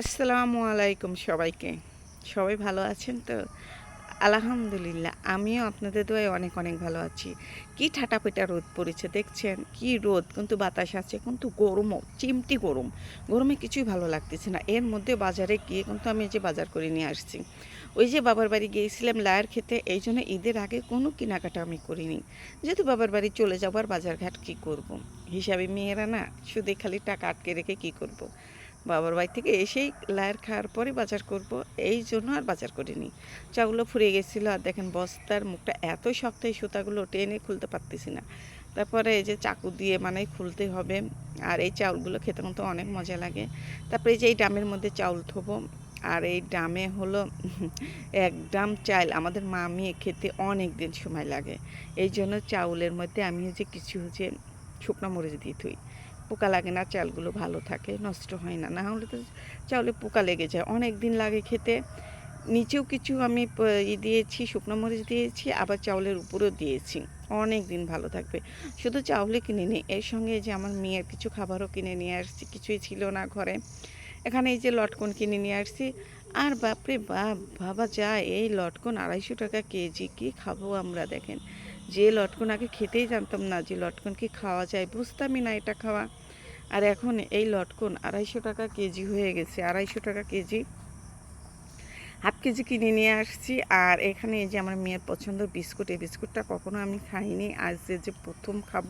আসসালামু আলাইকুম সবাইকে। সবাই ভালো আছেন তো? আলহামদুলিল্লাহ, আমিও আপনাদের দোয়ায় অনেক অনেক ভালো আছি। কি ঠাটাপিটা রোদ পড়েছে দেখছেন? কি রোদ, কিন্তু বাতাস আছে, কিন্তু গরমও, চিমটি গরম। গরমে কিছুই ভালো লাগতেছে না। এর মধ্যে বাজারে গিয়ে কিন্তু আমি যে বাজার করে নিয়ে আসছি। ওই যে বাবার বাড়ি গিয়েছিলাম লায়ের খেতে এই জন্য ঈদের আগে কোনো কেনাকাটা আমি করিনি। যেহেতু বাবার বাড়ি চলে যাবার বাজারঘাট কি করব। হিসাবে মেয়েরা না, শুধু খালি টাকা আটকে রেখে কি করব। বাবার বাড়ি থেকে এসেই লায়ের খাওয়ার পরে বাজার করব। এই জন্য আর বাজার করিনি। চাউগুলো ফুরিয়ে গেছিল আর দেখেন বস্তার মুখটা এত শক্ত এই সুতাগুলো টেনে খুলতে পারতেছি না। তারপরে এই যে চাকু দিয়ে মানে খুলতে হবে আর এই চাউলগুলো খেতে মতো অনেক মজা লাগে। তারপরে এই যে এই ডামের মধ্যে চাউল থবো আর এই ডামে হলো এক ডাম চাল আমাদের মামিয়ে খেতে অনেক দিন সময় লাগে। এই জন্য চাউলের মধ্যে আমি যে কিছু হচ্ছে শুকনো মরিচ দিয়ে থুই। পোকা লাগে না, চালগুলো ভালো থাকে, নষ্ট হয় না। না হলে তো চাউলে পোকা লেগে যায়। অনেক দিন লাগে খেতে। নিচেও কিছু আমি ই দিয়েছি, শুকনো মরিচ দিয়েছি, আবার চাউলের উপরেও দিয়েছি। অনেক দিন ভালো থাকবে। শুধু চাউলে কিনে নিই এর সঙ্গে যে আমার মেয়ের কিছু খাবারও কিনে নিয়ে আসছি, কিছুই ছিল না ঘরে। এখানে এই যে লটকন কিনে নিয়ে আসছি। আর বাপরে বাপ, ভাবা যায়, এই লটকন আড়াইশো টাকা কেজি, কি খাব আমরা দেখেন। যে লটকন আগে খেতেই জানতাম না যে লটকন কি খাওয়া যায়, বুঝতামই না এটা খাওয়া। আর এখন এই লটকন আড়াইশো টাকা কেজি হয়ে গেছে, আড়াইশো টাকা কেজি। হাফ কেজি কিনে নিয়ে আসছি। আর এখানে এই যে আমার মেয়ের পছন্দ বিস্কুট, এই বিস্কুটটা কখনো আমি খাইনি। আজ যে যে প্রথম খাব,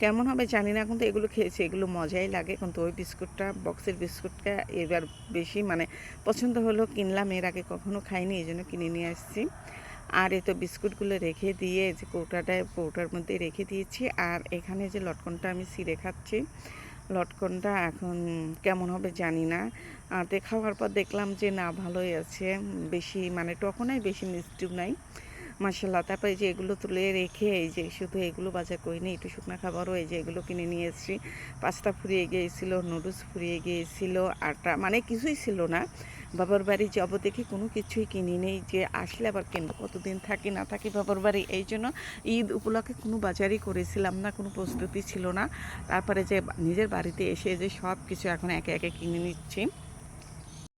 কেমন হবে জানি না, কিন্তু এগুলো খেয়েছি, এগুলো মজাই লাগে। কিন্তু ওই বিস্কুটটা, বক্সের বিস্কুটটা এবার বেশি মানে পছন্দ হলো, কিনলাম। এর আগে কখনো খাইনি, এই জন্য কিনে নিয়ে আসছি। আর এই তো বিস্কুটগুলো রেখে দিয়ে যে কৌটাটায় কৌটার মধ্যে রেখে দিয়েছি। আর এখানে যে লটকনটা আমি সিরে খাচ্ছি, লটকনটা এখন কেমন হবে জানি না। আর তে খাওয়ার পর দেখলাম যে না, ভালোই আছে। বেশি মানে টকও নাই, বেশি মিষ্টিও নাই। মাসাল্লাহ তারপরে যে এগুলো তুলে রেখে এই যে শুধু এগুলো বাজার করিনি একটু শুকনো খাবারও এই যে এগুলো কিনে নিয়ে এসেছি। পাস্তা ফুরিয়ে গিয়েছিল, নুডলস ফুরিয়ে গিয়েছিল, আটা মানে কিছুই ছিল না। বাবার বাড়ি যাব দেখি কোনো কিছুই কিনি নেই, যে আসলে আবার কিনবো, কতদিন থাকি না থাকি বাবার বাড়ি, এই জন্য ঈদ উপলক্ষে কোনো বাজারই করেছিলাম না, কোনো প্রস্তুতি ছিল না। তারপরে যে নিজের বাড়িতে এসে যে সব কিছু এখন একে একে কিনে নিচ্ছি।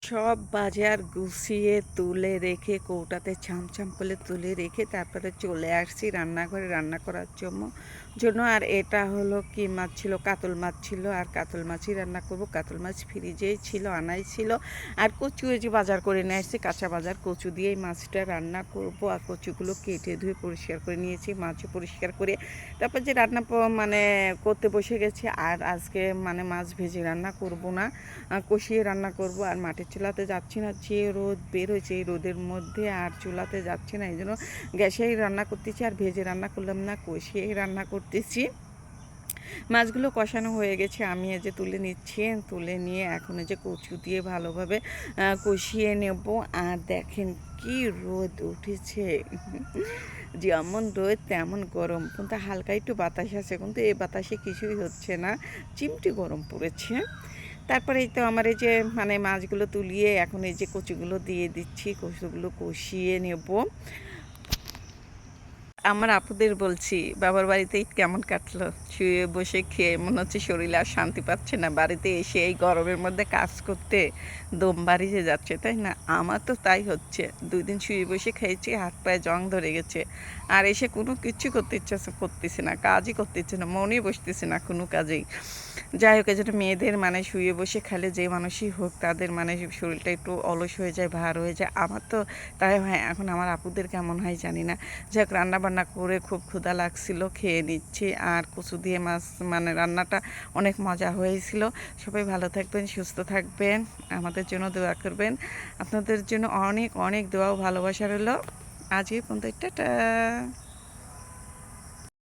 সব বাজার গুছিয়ে তুলে রেখে, কৌটাতে ছামছাম করে তুলে রেখে তারপরে চলে আসছি রান্নাঘরে রান্না করার জন্য জন্য। আর এটা হলো কি মাছ ছিল? কাতল মাছ ছিল। আর কাতল মাছই রান্না করব। কাতল মাছ ফ্রিজেই ছিল, আনাই ছিল। আর কচু যে বাজার করে নিয়ে আসছি, কাঁচা বাজার কচু দিয়ে মাছটা রান্না করব। আর কচুগুলো কেটে ধুয়ে পরিষ্কার করে নিয়েছি, মাছও পরিষ্কার করে। তারপর যে রান্না মানে করতে বসে গেছি। আর আজকে মানে মাছ ভেজে রান্না করব না। কষিয়ে রান্না করব। আর মাটির চুলাতে যাচ্ছি না, যে রোদ বের হয়েছে এই রোদের মধ্যে আর চুলাতে যাচ্ছি না, এই জন্য গ্যাসেই রান্না করতেছি আর ভেজে রান্না করলাম না, কষিয়েই রান্না করতেছি। মাছগুলো কষানো হয়ে গেছে, আমি এই যে তুলে নিচ্ছি, তুলে নিয়ে এখন যে কচু দিয়ে ভালোভাবে কষিয়ে নেব। আর দেখেন কি রোদ উঠেছে। যেমন রোদ, তেমন গরম। কিন্তু হালকা একটু বাতাস আছে, কিন্তু এই বাতাসে কিছুই হচ্ছে না। চিমটি গরম পড়েছে। তারপরে এই তো আমার এই যে মানে মাছগুলো তুলিয়ে এখন এই যে কচুগুলো দিয়ে দিচ্ছি, কচুগুলো কষিয়ে নেব। আমার আপুদের বলছি, বাবার বাড়িতে ঈদ কেমন কাটলো? শুয়ে বসে খেয়ে মনে হচ্ছে শরীরে আর শান্তি পাচ্ছে না। বাড়িতে এসে এই গরমের মধ্যে কাজ করতে দম বাড়িয়ে যাচ্ছে, তাই না? আমার তো তাই হচ্ছে। দুই দিন শুয়ে বসে খেয়েছি, হাত পায়ে জং ধরে গেছে। আর এসে কোনো কিছু করতে ইচ্ছা করতেছে না, কাজই করতে ইচ্ছে না, মনেই বসতেছে না কোনো কাজেই। যাই হোক যেটা মেয়েদের মানে শুয়ে বসে খেলে যে মানুষই হোক, তাদের মানে শরীরটা একটু অলস হয়ে যায়, ভার হয়ে যায়। আমার তো তাই হয়, এখন আমার আপুদের কেমন হয় জানি না। যাই হোক রান্না করে খুব ক্ষুধা লাগছিল, খেয়ে নিচ্ছি। আর কচু দিয়ে মাছ মানে রান্নাটা অনেক মজা হয়েছিল। সবাই ভালো থাকবেন, সুস্থ থাকবেন, আমাদের জন্য দোয়া করবেন। আপনাদের জন্য অনেক অনেক দোয়াও ভালোবাসা রইল। আজকে পর্যন্ত টাটা।